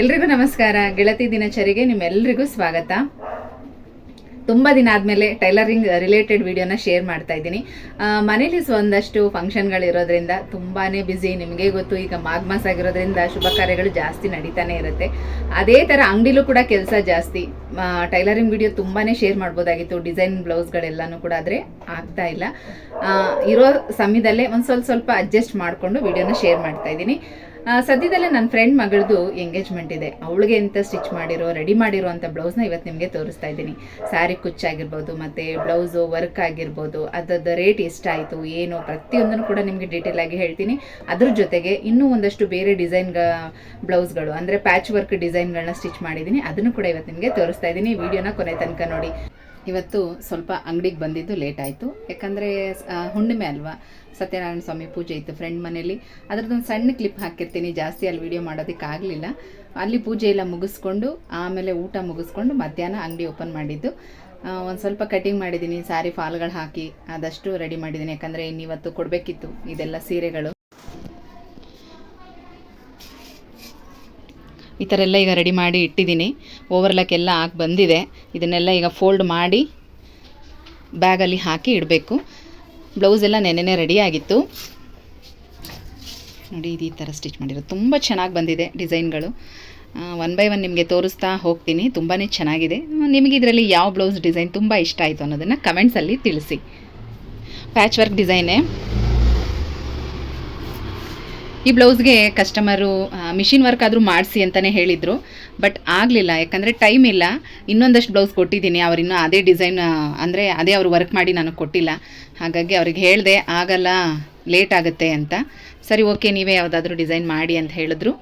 ಎಲ್ರಿಗೂ ನಮಸ್ಕಾರ. ಗೆಳತಿ ದಿನಚರಿಗೆ ನಿಮ್ಮೆಲ್ಲರಿಗೂ ಸ್ವಾಗತ. ತುಂಬ ದಿನ ಆದಮೇಲೆ ಟೈಲರಿಂಗ್ ರಿಲೇಟೆಡ್ ವಿಡಿಯೋನ ಶೇರ್ ಮಾಡ್ತಾ ಇದ್ದೀನಿ. ಮನೇಲಿ ಒಂದಷ್ಟು ಫಂಕ್ಷನ್ಗಳಿರೋದ್ರಿಂದ ತುಂಬಾ ಬ್ಯುಸಿ. ನಿಮಗೆ ಗೊತ್ತು, ಈಗ ಮಾಘ ಮಾಸ ಆಗಿರೋದ್ರಿಂದ ಶುಭ ಕಾರ್ಯಗಳು ಜಾಸ್ತಿ ನಡೀತಾನೆ ಇರುತ್ತೆ. ಅದೇ ಥರ ಅಂಗಡಿಲೂ ಕೂಡ ಕೆಲಸ ಜಾಸ್ತಿ. ಟೈಲರಿಂಗ್ ವಿಡಿಯೋ ತುಂಬಾ ಶೇರ್ ಮಾಡ್ಬೋದಾಗಿತ್ತು. ಡಿಸೈನ್ ಬ್ಲೌಸ್ಗಳೆಲ್ಲನೂ ಕೂಡ, ಆದರೆ ಆಗ್ತಾ ಇಲ್ಲ. ಇರೋ ಸಮಯದಲ್ಲೇ ಒಂದು ಸ್ವಲ್ಪ ಸ್ವಲ್ಪ ಅಡ್ಜಸ್ಟ್ ಮಾಡಿಕೊಂಡು ವಿಡಿಯೋನ ಶೇರ್ ಮಾಡ್ತಾ ಇದ್ದೀನಿ. ಸದ್ಯದಲ್ಲೇ ನನ್ನ ಫ್ರೆಂಡ್ ಮಗಳದು ಎಂಗೇಜ್ಮೆಂಟ್ ಇದೆ. ಅವಳಿಗೆ ಅಂತ ಸ್ಟಿಚ್ ಮಾಡಿರೋ ರೆಡಿ ಮಾಡಿರೋ ಅಂಥ ಬ್ಲೌಸ್ನ ಇವತ್ತು ನಿಮಗೆ ತೋರಿಸ್ತಾ ಇದ್ದೀನಿ. ಸ್ಯಾರಿ ಕುಚ್ಚಾಗಿರ್ಬೋದು ಮತ್ತು ಬ್ಲೌಸು ವರ್ಕ್ ಆಗಿರ್ಬೋದು ಅದರದ ರೇಟ್ ಎಷ್ಟಾಯಿತು ಏನು, ಪ್ರತಿಯೊಂದನ್ನು ಕೂಡ ನಿಮಗೆ ಡೀಟೇಲ್ ಆಗಿ ಹೇಳ್ತೀನಿ. ಅದ್ರ ಜೊತೆಗೆ ಇನ್ನೂ ಒಂದಷ್ಟು ಬೇರೆ ಡಿಸೈನ್ ಬ್ಲೌಸ್ಗಳು ಅಂದರೆ ಪ್ಯಾಚ್ ವರ್ಕ್ ಡಿಸೈನ್ಗಳನ್ನ ಸ್ಟಿಚ್ ಮಾಡಿದ್ದೀನಿ. ಅದನ್ನು ಕೂಡ ಇವತ್ತು ನಿಮಗೆ ತೋರಿಸ್ತಾ ಇದ್ದೀನಿ. ವಿಡಿಯೋನ ಕೊನೆ ತನಕ ನೋಡಿ. ಇವತ್ತು ಸ್ವಲ್ಪ ಅಂಗಡಿಗೆ ಬಂದಿದ್ದು ಲೇಟ್ ಆಯಿತು. ಯಾಕಂದರೆ ಹುಣ್ಣಿಮೆ ಅಲ್ವಾ? ಸತ್ಯನಾರಾಯಣ ಸ್ವಾಮಿ ಪೂಜೆ ಇತ್ತು ಫ್ರೆಂಡ್ ಮನೇಲಿ ಅದ್ರದ್ದೊಂದು ಸಣ್ಣ ಕ್ಲಿಪ್ ಹಾಕಿರ್ತೀನಿ, ಜಾಸ್ತಿ ಅಲ್ಲಿ ವಿಡಿಯೋ ಮಾಡೋದಕ್ಕಾಗಲಿಲ್ಲ ಅಲ್ಲಿ ಪೂಜೆ ಎಲ್ಲ ಮುಗಿಸ್ಕೊಂಡು, ಆಮೇಲೆ ಊಟ ಮುಗಿಸ್ಕೊಂಡು ಮಧ್ಯಾಹ್ನ ಅಂಗಡಿ ಓಪನ್ ಮಾಡಿದ್ದು. ಒಂದು ಸ್ವಲ್ಪ ಕಟಿಂಗ್ ಮಾಡಿದ್ದೀನಿ ಸ್ಯಾರಿ ಫಾಲ್ಗಳು ಹಾಕಿ ಆದಷ್ಟು ರೆಡಿ ಮಾಡಿದ್ದೀನಿ. ಯಾಕಂದರೆ ಇನ್ನಿವತ್ತು ಕೊಡಬೇಕಿತ್ತು ಇದೆಲ್ಲ ಸೀರೆಗಳು. ಈ ಥರ ಎಲ್ಲ ಈಗ ರೆಡಿ ಮಾಡಿ ಇಟ್ಟಿದ್ದೀನಿ. ಓವರ್ಲಾಕ್ ಎಲ್ಲ ಹಾಕಿ ಬಂದಿದೆ. ಇದನ್ನೆಲ್ಲ ಈಗ ಫೋಲ್ಡ್ ಮಾಡಿ ಬ್ಯಾಗಲ್ಲಿ ಹಾಕಿ ಇಡಬೇಕು. ಬ್ಲೌಸ್ ಎಲ್ಲ ನೆನೆನೆ ರೆಡಿ ಆಗಿತ್ತು. ನೋಡಿ, ಇದು ಈ ಥರ ಸ್ಟಿಚ್ ಮಾಡಿರೋದು. ತುಂಬ ಚೆನ್ನಾಗಿ ಬಂದಿದೆ ಡಿಸೈನ್ಗಳು ಒನ್ ಬೈ ಒನ್ ನಿಮಗೆ ತೋರಿಸ್ತಾ ಹೋಗ್ತೀನಿ. ತುಂಬಾ ಚೆನ್ನಾಗಿದೆ. ನಿಮಗೆ ಇದರಲ್ಲಿ ಯಾವ ಬ್ಲೌಸ್ ಡಿಸೈನ್ ತುಂಬ ಇಷ್ಟ ಆಯಿತು ಅನ್ನೋದನ್ನು ಕಮೆಂಟ್ಸಲ್ಲಿ ತಿಳಿಸಿ. ಪ್ಯಾಚ್ ವರ್ಕ್ ಡಿಸೈನೇ ಈ ಬ್ಲೌಸ್ಗೆ ಕಸ್ಟಮರು ಮಿಷಿನ್ ವರ್ಕ್ ಆದರೂ ಮಾಡಿಸಿ ಅಂತಲೇ ಹೇಳಿದರು. ಬಟ್ ಆಗಲಿಲ್ಲ, ಯಾಕಂದರೆ ಟೈಮ್ ಇಲ್ಲ. ಇನ್ನೊಂದಷ್ಟು ಬ್ಲೌಸ್ ಕೊಟ್ಟಿದ್ದೀನಿ ಅವರಿನ್ನೂ ಅದೇ ಡಿಸೈನ್ ಅಂದರೆ ಅದೇ ಅವರು ವರ್ಕ್ ಮಾಡಿ ನನಗೆ ಕೊಟ್ಟಿಲ್ಲ. ಹಾಗಾಗಿ ಅವ್ರಿಗೆ ಹೇಳಿದೆ, ಆಗಲ್ಲ ಲೇಟ್ ಆಗುತ್ತೆ ಅಂತ. ಸರಿ ಓಕೆ ನೀವೇ ಯಾವುದಾದ್ರೂ ಡಿಸೈನ್ ಮಾಡಿ ಅಂತ ಹೇಳಿದ್ರು.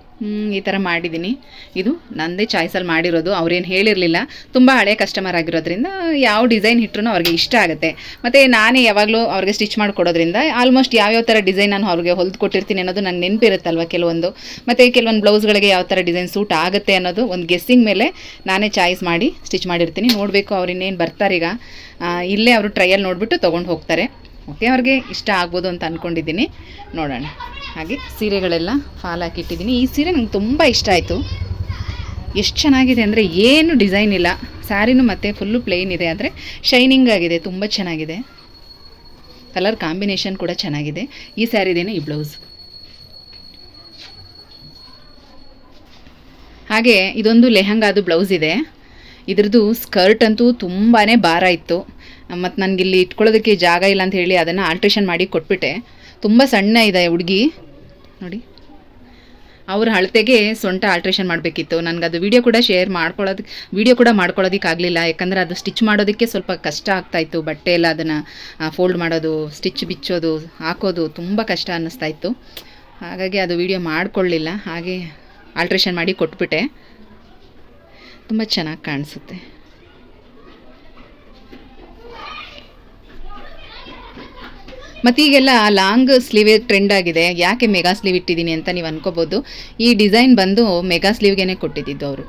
ಈ ಥರ ಮಾಡಿದ್ದೀನಿ ಇದು ನನ್ನದೇ ಚಾಯ್ಸಲ್ಲಿ ಮಾಡಿರೋದು. ಅವ್ರೇನು ಹೇಳಿರಲಿಲ್ಲ. ತುಂಬ ಹಳೆ ಕಸ್ಟಮರ್ ಆಗಿರೋದ್ರಿಂದ ಯಾವ ಡಿಸೈನ್ ಇಟ್ರೂ ಅವ್ರಿಗೆ ಇಷ್ಟ ಆಗುತ್ತೆ. ಮತ್ತು ನಾನೇ ಯಾವಾಗಲೂ ಅವ್ರಿಗೆ ಸ್ಟಿಚ್ ಮಾಡಿಕೊಡೋದ್ರಿಂದ ಆಲ್ಮೋಸ್ಟ್ ಯಾವ್ಯಾವ ಥರ ಡಿಸೈನ್ ನಾನು ಅವ್ರಿಗೆ ಹೊಲ್ದು ಕೊಟ್ಟಿರ್ತೀನಿ ಅನ್ನೋದು ನಂಗೆ ನೆನಪಿರುತ್ತಲ್ವ ಕೆಲವೊಂದು. ಮತ್ತು ಕೆಲವೊಂದು ಬ್ಲೌಸ್ಗಳಿಗೆ ಯಾವ ಥರ ಡಿಸೈನ್ ಸೂಟ್ ಆಗುತ್ತೆ ಅನ್ನೋದು ಒಂದು ಗೆಸ್ಸಿಂಗ್ ಮೇಲೆ ನಾನೇ ಚಾಯ್ಸ್ ಮಾಡಿ ಸ್ಟಿಚ್ ಮಾಡಿರ್ತೀನಿ. ನೋಡಬೇಕು ಅವ್ರು ಇನ್ನೇನು ಬರ್ತಾರೀಗ. ಇಲ್ಲೇ ಅವರು ಟ್ರಯಲ್ ನೋಡಿಬಿಟ್ಟು ತೊಗೊಂಡು ಹೋಗ್ತಾರೆ. ಓಕೆ, ಅವ್ರಿಗೆ ಇಷ್ಟ ಆಗ್ಬೋದು ಅಂತ ಅಂದ್ಕೊಂಡಿದ್ದೀನಿ ನೋಡೋಣ. ಹಾಗೆ ಸೀರೆಗಳೆಲ್ಲ ಫಾಲ್ ಹಾಕಿಟ್ಟಿದ್ದೀನಿ ಈ ಸೀರೆ ನಂಗೆ ತುಂಬ ಇಷ್ಟ ಆಯಿತು. ಎಷ್ಟು ಚೆನ್ನಾಗಿದೆ ಅಂದರೆ ಏನು ಡಿಸೈನ್ ಇಲ್ಲ. ಸ್ಯಾರಿನೂ ಮತ್ತು ಫುಲ್ಲು ಪ್ಲೇನ್ ಇದೆ, ಆದರೆ ಶೈನಿಂಗ್ ಆಗಿದೆ, ತುಂಬ ಚೆನ್ನಾಗಿದೆ. ಕಲರ್ ಕಾಂಬಿನೇಷನ್ ಕೂಡ ಚೆನ್ನಾಗಿದೆ. ಈ ಸ್ಯಾರಿದೇನೆ ಈ ಬ್ಲೌಸ್ ಹಾಗೆ ಇದೊಂದು ಲೆಹಂಗಾದು ಬ್ಲೌಸ್ ಇದೆ. ಇದ್ರದ್ದು ಸ್ಕರ್ಟ್ ಅಂತೂ ತುಂಬಾ ಭಾರ ಇತ್ತು. ಮತ್ತು ನನಗಿಲ್ಲಿ ಇಟ್ಕೊಳ್ಳೋದಕ್ಕೆ ಜಾಗ ಇಲ್ಲ ಅಂತ ಹೇಳಿ ಅದನ್ನು ಆಲ್ಟ್ರೇಷನ್ ಮಾಡಿ ಕೊಟ್ಬಿಟ್ಟೆ. ತುಂಬ ಸಣ್ಣ ಇದೆ ಹುಡುಗಿ. ನೋಡಿ. ಅವ್ರ ಅಳತೆಗೆ ಸೊಂಟ ಆಲ್ಟ್ರೇಷನ್ ಮಾಡಬೇಕಿತ್ತು. ನನಗೆ ಅದು ವಿಡಿಯೋ ಕೂಡ ಶೇರ್ ಮಾಡ್ಕೊಳ್ಳೋದಕ್ಕೆ ವಿಡಿಯೋ ಕೂಡ ಮಾಡ್ಕೊಳ್ಳೋದಕ್ಕಾಗಲಿಲ್ಲ ಯಾಕಂದರೆ ಅದು ಸ್ಟಿಚ್ ಮಾಡೋದಕ್ಕೆ ಸ್ವಲ್ಪ ಕಷ್ಟ ಆಗ್ತಾಯಿತ್ತು ಬಟ್ಟೆ ಎಲ್ಲ ಅದನ್ನು ಫೋಲ್ಡ್ ಮಾಡೋದು ಸ್ಟಿಚ್ ಬಿಚ್ಚೋದು, ಹಾಕೋದು ತುಂಬ ಕಷ್ಟ ಅನ್ನಿಸ್ತಾ ಇತ್ತು. ಹಾಗಾಗಿ ಅದು ವಿಡಿಯೋ ಮಾಡಿಕೊಳ್ಳಿಲ್ಲ ಹಾಗೆ ಆಲ್ಟ್ರೇಷನ್ ಮಾಡಿ ಕೊಟ್ಬಿಟ್ಟೆ. ತುಂಬ ಚೆನ್ನಾಗಿ ಕಾಣಿಸುತ್ತೆ. ಮತ್ತು ಈಗೆಲ್ಲ ಲಾಂಗ್ ಸ್ಲೀವೇ ಟ್ರೆಂಡ್ ಆಗಿದೆ. ಯಾಕೆ ಮೆಗಾ ಸ್ಲೀವ್ ಇಟ್ಟಿದ್ದೀನಿ ಅಂತ ನೀವು ಅನ್ಕೋಬೋದು. ಈ ಡಿಸೈನ್ ಬಂದು ಮೆಗಾ ಸ್ಲೀವ್ಗೆ ಕೊಟ್ಟಿದ್ದಿದ್ದು ಅವರು.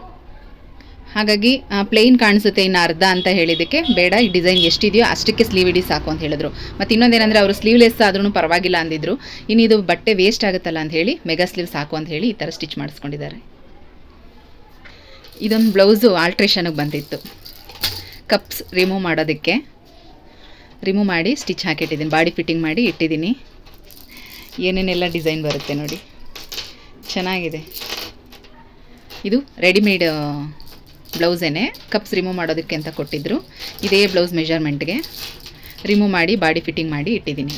ಹಾಗಾಗಿ ಪ್ಲೇನ್ ಕಾಣಿಸುತ್ತೆ ಇನ್ನು ಅರ್ಧ ಅಂತ ಹೇಳಿದ್ದಕ್ಕೆ ಬೇಡ, ಈ ಡಿಸೈನ್ ಎಷ್ಟಿದೆಯೋ ಅಷ್ಟಕ್ಕೆ ಸ್ಲೀವ್ ಇಡಿ ಸಾಕು ಅಂತ ಹೇಳಿದ್ರು. ಮತ್ತು ಇನ್ನೊಂದೇನೆಂದರೆ ಅವರು ಸ್ಲೀವ್ಲೆಸ್ ಆದ್ರೂ ಪರವಾಗಿಲ್ಲ ಅಂದಿದ್ರು. ಇನ್ನು ಇದು ಬಟ್ಟೆ ವೇಸ್ಟ್ ಆಗುತ್ತಲ್ಲ ಅಂತ ಹೇಳಿ ಮೆಗಾ ಸ್ಲೀವ್ ಸಾಕು ಅಂತ ಹೇಳಿ ಈ ಥರ ಸ್ಟಿಚ್ ಮಾಡಿಸ್ಕೊಂಡಿದ್ದಾರೆ. ಇದೊಂದು ಬ್ಲೌಸು ಆಲ್ಟ್ರೇಷನಿಗೆ ಬಂದಿತ್ತು. ಕಪ್ಸ್ ರಿಮೂವ್ ಮಾಡೋದಕ್ಕೆ. ರಿಮೂವ್ ಮಾಡಿ ಸ್ಟಿಚ್ ಹಾಕಿಟ್ಟಿದ್ದೀನಿ. ಬಾಡಿ ಫಿಟ್ಟಿಂಗ್ ಮಾಡಿ ಇಟ್ಟಿದ್ದೀನಿ. ಏನೇನೆಲ್ಲ ಡಿಸೈನ್ ಬರುತ್ತೆ ನೋಡಿ. ಚೆನ್ನಾಗಿದೆ. ಇದು ರೆಡಿಮೇಡ್ ಬ್ಲೌಸೇನೆ. ಕಪ್ಸ್ ರಿಮೂವ್ ಮಾಡೋದಕ್ಕೆ ಅಂತ ಕೊಟ್ಟಿದ್ದರು ಇದೇ ಬ್ಲೌಸ್ ಮೆಜರ್ಮೆಂಟ್ಗೆ ರಿಮೂವ್ ಮಾಡಿ, ಬಾಡಿ ಫಿಟ್ಟಿಂಗ್ ಮಾಡಿ ಇಟ್ಟಿದ್ದೀನಿ.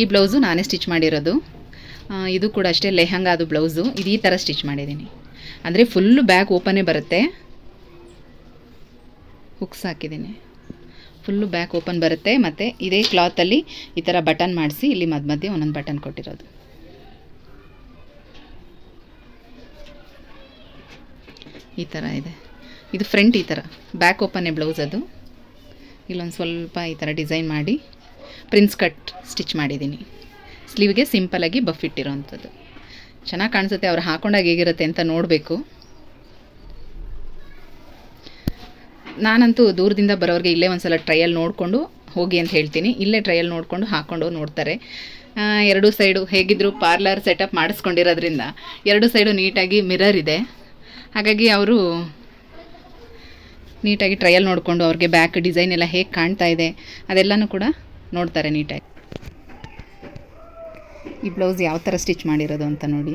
ಈ ಬ್ಲೌಸು ನಾನೇ ಸ್ಟಿಚ್ ಮಾಡಿರೋದು. ಇದು ಕೂಡ ಅಷ್ಟೇ ಲೆಹಂಗಾದು ಬ್ಲೌಸು. ಇದು ಈ ಥರ ಸ್ಟಿಚ್ ಮಾಡಿದ್ದೀನಿ. ಅಂದರೆ ಫುಲ್ಲು ಬ್ಯಾಕ್ ಓಪನೇ ಬರುತ್ತೆ. ಹುಕ್ಸ್ ಹಾಕಿದ್ದೀನಿ. ಫುಲ್ಲು ಬ್ಯಾಕ್ ಓಪನ್ ಬರುತ್ತೆ. ಮತ್ತು ಇದೇ ಕ್ಲಾತಲ್ಲಿ ಈ ಥರ ಬಟನ್ ಮಾಡಿಸಿ, ಇಲ್ಲಿ ಮಧ್ಯ ಮಧ್ಯೆ ಒಂದೊಂದು ಬಟನ್ ಕೊಟ್ಟಿರೋದು. ಈ ಥರ ಇದೆ. ಇದು ಫ್ರಂಟ್ ಈ ಥರ ಬ್ಯಾಕ್ ಓಪನ್ನೇ ಬ್ಲೌಸ್ ಅದು. ಇಲ್ಲೊಂದು ಸ್ವಲ್ಪ ಈ ಥರ ಡಿಸೈನ್ ಮಾಡಿ ಪ್ರಿನ್ಸ್ ಕಟ್ ಸ್ಟಿಚ್ ಮಾಡಿದ್ದೀನಿ. ಸ್ಲೀವ್ಗೆ ಸಿಂಪಲಾಗಿ ಬಫ್ ಇಟ್ಟಿರೋವಂಥದ್ದು ಚೆನ್ನಾಗಿ ಕಾಣಿಸುತ್ತೆ. ಅವ್ರು ಹಾಕೊಂಡಾಗ ಹೇಗಿರುತ್ತೆ ಅಂತ ನೋಡಬೇಕು. ನಾನಂತೂ ದೂರದಿಂದ ಬರೋರಿಗೆ ಇಲ್ಲೇ ಒಂದು ಸಲ ಟ್ರಯಲ್ ನೋಡಿಕೊಂಡು ಹೋಗಿ ಅಂತ ಹೇಳ್ತೀನಿ. ಇಲ್ಲೇ ಟ್ರಯಲ್ ನೋಡಿಕೊಂಡು ಹಾಕ್ಕೊಂಡು ನೋಡ್ತಾರೆ. ಎರಡು ಸೈಡು ಹೇಗಿದ್ರು ಪಾರ್ಲರ್ ಸೆಟಪ್ ಮಾಡಿಸ್ಕೊಂಡಿರೋದ್ರಿಂದ ಎರಡು ಸೈಡು ನೀಟಾಗಿ ಮಿರರ್ ಇದೆ. ಹಾಗಾಗಿ ಅವರು ನೀಟಾಗಿ ಟ್ರಯಲ್ ನೋಡಿಕೊಂಡು ಅವ್ರಿಗೆ ಬ್ಯಾಕ್ ಡಿಸೈನ್ ಎಲ್ಲ ಹೇಗೆ ಕಾಣ್ತಾ ಇದೆ ಅದೆಲ್ಲನೂ ಕೂಡ ನೋಡ್ತಾರೆ ನೀಟಾಗಿ. ಈ ಬ್ಲೌಸ್ ಯಾವ ಥರ ಸ್ಟಿಚ್ ಮಾಡಿರೋದು ಅಂತ ನೋಡಿ.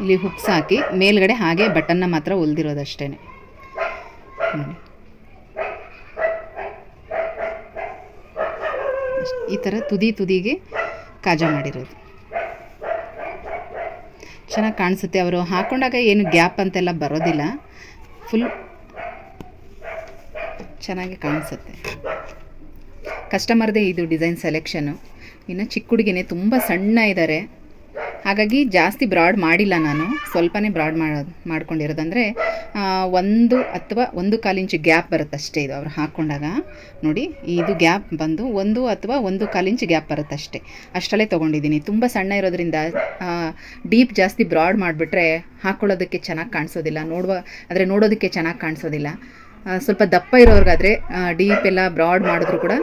ಇಲ್ಲಿ ಹುಕ್ಸ್ ಹಾಕಿ ಮೇಲ್ಗಡೆ ಹಾಗೆ ಬಟನ್ನ ಮಾತ್ರ ಅಷ್ಟ್- ಈ ಥರ ತುದಿ ತುದಿಗೆ ಕಾಜ ಮಾಡಿರೋದು. ಚೆನ್ನಾಗಿ ಕಾಣಿಸುತ್ತೆ. ಅವರು ಹಾಕೊಂಡಾಗ ಏನು ಗ್ಯಾಪ್ ಅಂತೆಲ್ಲ ಬರೋದಿಲ್ಲ. ಫುಲ್ ಚೆನ್ನಾಗಿ ಕಾಣಿಸುತ್ತೆ. ಕಸ್ಟಮರ್ದೇ ಇದು ಡಿಸೈನ್ ಸೆಲೆಕ್ಷನು. ಇನ್ನು ಚಿಕ್ಕ ಹುಡುಗಿನೇ ತುಂಬ ಸಣ್ಣ ಇದ್ದಾರೆ ಹಾಗಾಗಿ ಜಾಸ್ತಿ ಬ್ರಾಡ್ ಮಾಡಿಲ್ಲ ನಾನು. ಸ್ವಲ್ಪನೇ ಬ್ರಾಡ್ ಮಾಡೋದು ಮಾಡ್ಕೊಂಡಿರೋದಂದರೆ ಒಂದು ಅಥವಾ ಒಂದು ಕಾಲು ಇಂಚು ಗ್ಯಾಪ್ ಬರುತ್ತೆ ಅಷ್ಟೇ ಇದು ಅವ್ರು ಹಾಕ್ಕೊಂಡಾಗ ನೋಡಿ, ಇದು ಗ್ಯಾಪ್ ಬಂದು ಒಂದು ಅಥವಾ ಒಂದು ಕಾಲು ಗ್ಯಾಪ್ ಬರುತ್ತೆ ಅಷ್ಟೇ. ಅಷ್ಟರಲ್ಲೇ ತೊಗೊಂಡಿದ್ದೀನಿ. ತುಂಬ ಸಣ್ಣ ಇರೋದ್ರಿಂದ ಡೀಪ್ ಜಾಸ್ತಿ ಬ್ರಾಡ್ ಮಾಡಿಬಿಟ್ರೆ ಹಾಕ್ಕೊಳ್ಳೋದಕ್ಕೆ ಚೆನ್ನಾಗಿ ಕಾಣಿಸೋದಿಲ್ಲ. ನೋಡುವ ಅಂದರೆ ನೋಡೋದಕ್ಕೆ ಚೆನ್ನಾಗಿ ಕಾಣಿಸೋದಿಲ್ಲ. ಸ್ವಲ್ಪ ದಪ್ಪ ಇರೋರ್ಗಾದರೆ ಡೀಪ್ ಎಲ್ಲ ಬ್ರಾಡ್ ಮಾಡಿದ್ರು ಕೂಡ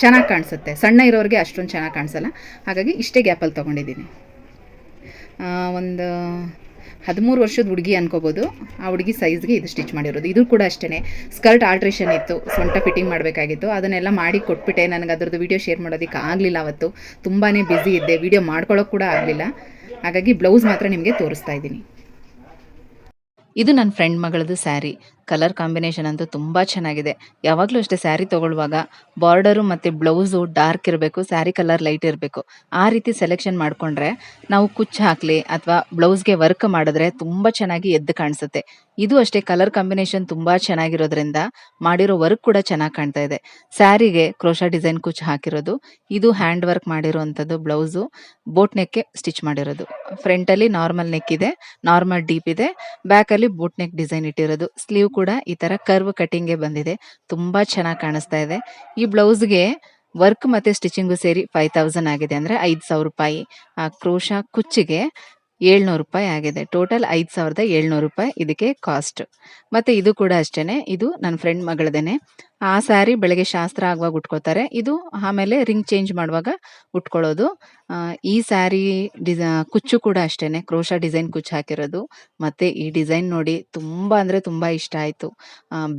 ಚೆನ್ನಾಗಿ ಕಾಣಿಸುತ್ತೆ. ಸಣ್ಣ ಇರೋರಿಗೆ ಅಷ್ಟೊಂದು ಚೆನ್ನಾಗಿ ಕಾಣಿಸಲ್ಲ. ಹಾಗಾಗಿ ಇಷ್ಟೇ ಗ್ಯಾಪಲ್ಲಿ ತೊಗೊಂಡಿದ್ದೀನಿ. ಒಂದು ಹದಿಮೂರು ವರ್ಷದ ಹುಡುಗಿ ಅನ್ಕೋಬೋದು. ಆ ಹುಡುಗಿ ಸೈಜ್ಗೆ ಇದು ಸ್ಟಿಚ್ ಮಾಡಿರೋದು. ಇದು ಕೂಡ ಅಷ್ಟೇ ಸ್ಕರ್ಟ್ ಆಲ್ಟ್ರೇಷನ್ ಇತ್ತು. ಸೊಂಟ ಫಿಟ್ಟಿಂಗ್ ಮಾಡಬೇಕಾಗಿತ್ತು. ಅದನ್ನೆಲ್ಲ ಮಾಡಿ ಕೊಟ್ಬಿಟ್ಟೆ. ನನಗೆ ಅದರದ್ದು ವೀಡಿಯೋ ಶೇರ್ ಮಾಡೋದಕ್ಕೆ ಆಗಲಿಲ್ಲ ಅವತ್ತು. ತುಂಬಾ ಬ್ಯುಸಿ ಇದ್ದೆ. ವಿಡಿಯೋ ಮಾಡ್ಕೊಳ್ಳೋಕೆ ಕೂಡ ಆಗಲಿಲ್ಲ. ಹಾಗಾಗಿ ಬ್ಲೌಸ್ ಮಾತ್ರ ನಿಮಗೆ ತೋರಿಸ್ತಾ ಇದ್ದೀನಿ. ಇದು ನನ್ನ ಫ್ರೆಂಡ್ ಮಗಳದು ಸ್ಯಾರಿ. ಕಲರ್ ಕಾಂಬಿನೇಷನ್ ಅಂತೂ ತುಂಬ ಚೆನ್ನಾಗಿದೆ. ಯಾವಾಗಲೂ ಅಷ್ಟೇ ಸ್ಯಾರಿ ತೊಗೊಳ್ಳುವಾಗ ಬಾರ್ಡರು ಮತ್ತು ಬ್ಲೌಸು ಡಾರ್ಕ್ ಇರಬೇಕು, ಸ್ಯಾರಿ ಕಲರ್ ಲೈಟ್ ಇರಬೇಕು. ಆ ರೀತಿ ಸೆಲೆಕ್ಷನ್ ಮಾಡಿಕೊಂಡ್ರೆ ನಾವು ಕುಚ್ಚು ಹಾಕಲಿ ಅಥವಾ ಬ್ಲೌಸ್ಗೆ ವರ್ಕ್ ಮಾಡಿದ್ರೆ ತುಂಬ ಚೆನ್ನಾಗಿ ಎದ್ದು ಕಾಣಿಸುತ್ತೆ. ಇದು ಅಷ್ಟೇ ಕಲರ್ ಕಾಂಬಿನೇಷನ್ ತುಂಬ ಚೆನ್ನಾಗಿರೋದ್ರಿಂದ ಮಾಡಿರೋ ವರ್ಕ್ ಕೂಡ ಚೆನ್ನಾಗಿ ಕಾಣ್ತಾ ಇದೆ. ಸ್ಯಾರಿಗೆ ಕ್ರೋಶಾ ಡಿಸೈನ್ ಕುಚ್ಚು ಹಾಕಿರೋದು, ಇದು ಹ್ಯಾಂಡ್ ವರ್ಕ್ ಮಾಡಿರೋವಂಥದ್ದು ಬ್ಲೌಸು. ಬೋಟ್ ನೆಕ್ಗೆ ಸ್ಟಿಚ್ ಮಾಡಿರೋದು. ಫ್ರಂಟಲ್ಲಿ ನಾರ್ಮಲ್ ನೆಕ್ ಇದೆ, ನಾರ್ಮಲ್ ಡೀಪ್ ಇದೆ, ಬ್ಯಾಕಲ್ಲಿ ಬೋಟ್ ನೆಕ್ ಡಿಸೈನ್ ಇಟ್ಟಿರೋದು. ಸ್ಲೀವ್ ಈ ತರ ಕರ್ವ್ ಕಟಿಂಗ್ಗೆ ಬಂದಿದೆ. ತುಂಬಾ ಚೆನ್ನಾಗಿ ಕಾಣಿಸ್ತಾ ಇದೆ. ಈ ಬ್ಲೌಸ್ಗೆ ವರ್ಕ್ ಮತ್ತೆ ಸ್ಟಿಚಿಂಗು ಸೇರಿ ಫೈವ್ ತೌಸಂಡ್ ಆಗಿದೆ ಅಂದ್ರೆ ಐದು ಸಾವಿರ ರೂಪಾಯಿ. ಆ ಕ್ರೋಶಾ ಕುಚ್ಚಿಗೆ ಏಳ್ನೂರು ರೂಪಾಯಿ ಆಗಿದೆ. ಟೋಟಲ್ ಐದು ಸಾವಿರದ ಏಳ್ನೂರು ರೂಪಾಯಿ ಇದಕ್ಕೆ ಕಾಸ್ಟ್ ಮತ್ತೆ ಇದು ಕೂಡ ಅಷ್ಟೇನೆ. ಇದು ನನ್ನ ಫ್ರೆಂಡ್ ಮಗಳದೇನೆ. ಆ ಸ್ಯಾರಿ ಬೆಳಗ್ಗೆ ಶಾಸ್ತ್ರ ಆಗುವಾಗ ಉಟ್ಕೋತಾರೆ. ಇದು ಆಮೇಲೆ ರಿಂಗ್ ಚೇಂಜ್ ಮಾಡುವಾಗ ಉಟ್ಕೊಳ್ಳೋದು. ಈ ಸ್ಯಾರಿ ಡಿಸ, ಕುಚ್ಚು ಕೂಡ ಅಷ್ಟೇನೆ. ಕ್ರೋಶಾ ಡಿಸೈನ್ ಕುಚ್ಚು ಹಾಕಿರೋದು. ಮತ್ತೆ ಈ ಡಿಸೈನ್ ನೋಡಿ ತುಂಬ ಅಂದರೆ ತುಂಬ ಇಷ್ಟ ಆಯಿತು.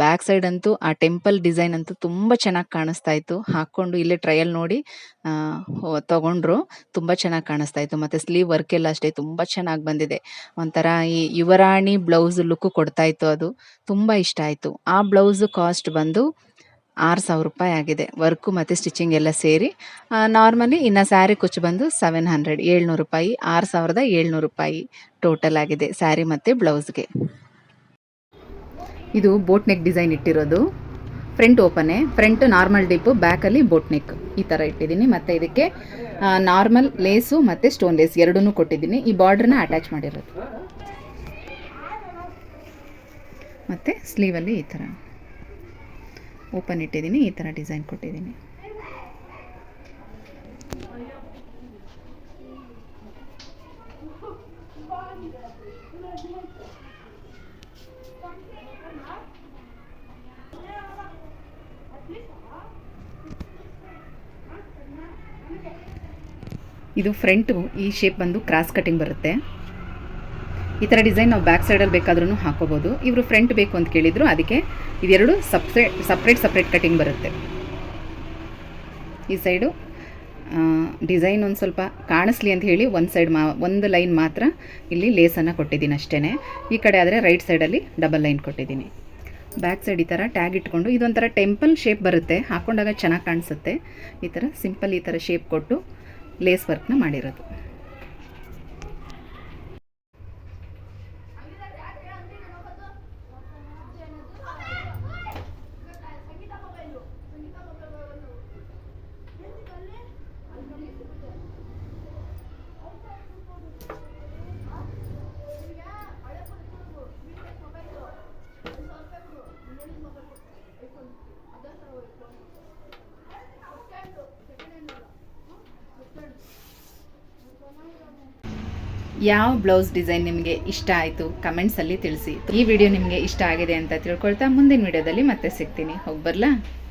ಬ್ಯಾಕ್ ಸೈಡ್ ಅಂತೂ, ಆ ಟೆಂಪಲ್ ಡಿಸೈನ್ ಅಂತೂ ತುಂಬ ಚೆನ್ನಾಗಿ ಕಾಣಿಸ್ತಾ ಇತ್ತು. ಹಾಕ್ಕೊಂಡು ಇಲ್ಲೇ ಟ್ರಯಲ್ ನೋಡಿ ತಗೊಂಡ್ರು ತುಂಬಾ ಚೆನ್ನಾಗಿ ಕಾಣಿಸ್ತಾ ಇತ್ತು. ಮತ್ತು ಸ್ಲೀವ್ ವರ್ಕ್ ಎಲ್ಲ ಅಷ್ಟೇ ತುಂಬ ಚೆನ್ನಾಗಿ ಬಂದಿದೆ. ಒಂಥರ ಈ ಯುವರಾಣಿ ಬ್ಲೌಸ್ ಲುಕ್ ಕೊಡ್ತಾ ಇತ್ತು ಅದು. ತುಂಬ ಇಷ್ಟ ಆಯಿತು. ಆ ಬ್ಲೌಸ್ ಕಾಸ್ಟ್ ಬಂದು ಆರು ಸಾವಿರ ರೂಪಾಯಿ ಆಗಿದೆ. ವರ್ಕು ಮತ್ತು ಸ್ಟಿಚಿಂಗ್ ಎಲ್ಲ ಸೇರಿ ನಾರ್ಮಲಿ ಇನ್ನು ಸ್ಯಾರಿ ಕುಚ್ಚು ಬಂದು ಸೆವೆನ್ ಹಂಡ್ರೆಡ್, ಏಳ್ನೂರು ರೂಪಾಯಿ ಆರು ಸಾವಿರದ ಏಳ್ನೂರು ರೂಪಾಯಿ ಟೋಟಲ್ ಆಗಿದೆ ಸ್ಯಾರಿ ಮತ್ತು ಬ್ಲೌಸ್ಗೆ. ಇದು ಬೋಟ್ ನೆಕ್ ಡಿಸೈನ್ ಇಟ್ಟಿರೋದು. ಫ್ರಂಟ್ ಓಪನೇ, ಫ್ರಂಟ್ ನಾರ್ಮಲ್ ಡಿಪ್ಪು, ಬ್ಯಾಕಲ್ಲಿ ಬೋಟ್ ನೆಕ್ ಈ ಥರ ಇಟ್ಟಿದ್ದೀನಿ. ಮತ್ತು ಇದಕ್ಕೆ ನಾರ್ಮಲ್ ಲೇಸು ಮತ್ತು ಸ್ಟೋನ್ ಲೇಸ್ ಎರಡೂ ಕೊಟ್ಟಿದ್ದೀನಿ. ಈ ಬಾರ್ಡ್ರನ್ನ ಅಟ್ಯಾಚ್ ಮಾಡಿರೋದು. ಮತ್ತು ಸ್ಲೀವಲ್ಲಿ ಈ ಥರ ಓಪನ್ ಇಟ್ಟಿದ್ದೀನಿ ಈ ಥರ ಡಿಸೈನ್ ಕೊಟ್ಟಿದ್ದೀನಿ. ಇದು ಫ್ರಂಟು ಈ ಶೇಪ್ ಬಂದು ಕ್ರಾಸ್ ಕಟಿಂಗ್ ಬರುತ್ತೆ. ಈ ಥರ ಡಿಸೈನ್ ನಾವು ಬ್ಯಾಕ್ ಸೈಡಲ್ಲಿ ಬೇಕಾದ್ರೂ ಹಾಕೋಬೋದು. ಇವರು ಫ್ರಂಟ್ ಬೇಕು ಅಂತ ಕೇಳಿದ್ರು, ಅದಕ್ಕೆ ಇವೆರಡು ಸಪ್ರೇಟ್ ಸಪ್ರೇಟ್ ಸಪ್ರೇಟ್ ಕಟಿಂಗ್ ಬರುತ್ತೆ. ಈ ಸೈಡು ಡಿಸೈನ್ ಒಂದು ಸ್ವಲ್ಪ ಕಾಣಿಸ್ಲಿ ಅಂತ ಹೇಳಿ ಒಂದು ಸೈಡ್ ಮಾ, ಒಂದು ಲೈನ್ ಮಾತ್ರ ಇಲ್ಲಿ ಲೇಸನ್ನು ಕೊಟ್ಟಿದ್ದೀನಿ ಅಷ್ಟೇ ಈ ಕಡೆ ಆದರೆ ರೈಟ್ ಸೈಡಲ್ಲಿ ಡಬಲ್ ಲೈನ್ ಕೊಟ್ಟಿದ್ದೀನಿ. ಬ್ಯಾಕ್ ಸೈಡ್ ಈ ಥರ ಟ್ಯಾಗ್ ಇಟ್ಕೊಂಡು, ಇದೊಂಥರ ಟೆಂಪಲ್ ಶೇಪ್ ಬರುತ್ತೆ. ಹಾಕೊಂಡಾಗ ಚೆನ್ನಾಗಿ ಕಾಣಿಸುತ್ತೆ. ಈ ಥರ ಸಿಂಪಲ್ ಈ ಥರ ಶೇಪ್ ಕೊಟ್ಟು ಲೇಸ್ ವರ್ಕ್ನ ಮಾಡಿರೋದು. ಯಾವ ಬ್ಲೌಸ್ ಡಿಸೈನ್ ನಿಮಗೆ ಇಷ್ಟ ಆಯಿತು ಕಮೆಂಟ್ಸಲ್ಲಿ ತಿಳಿಸಿ. ಈ ವಿಡಿಯೋ ನಿಮಗೆ ಇಷ್ಟ ಆಗಿದೆ ಅಂತ ತಿಳ್ಕೊಳ್ತಾ ಮುಂದಿನ ವಿಡಿಯೋದಲ್ಲಿ ಮತ್ತೆ ಸಿಗ್ತೀನಿ. ಹೋಗ್ಬರ್ಲಾ ಬರಲಾ?